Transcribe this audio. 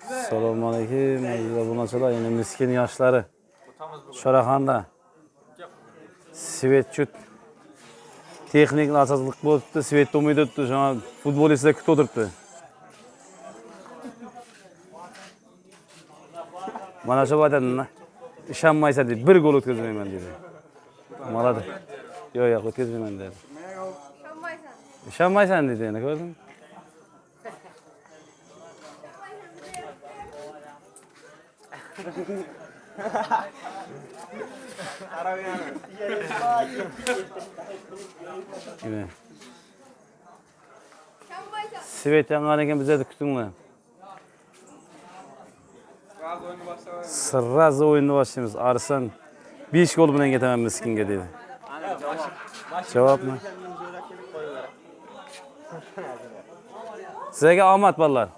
Assalomu alaykum. Aziz obunachilar, endi miskin yoshlari. Shoraxonda Svetchut texnik nosozlik bo'libdi, svet to'may turibdi. Shuna futbolistlar kutib o'tiribdi. Mana shu aytadi, ishonmaysan deb bir gol o'tkazmayman dedi. Maladi. Yo'q, yo'q, o'tkazmayman dedi. Ishonmaysan dedi yana ko'rdingmi? Yine. Svet yangan ekan bizlarni kutinglar. Sirraz o'yinni boshlaymiz. Arsan 5 gol bilan ketaman miskinga dedi. Javobmi? Sizlarga omad bolalar.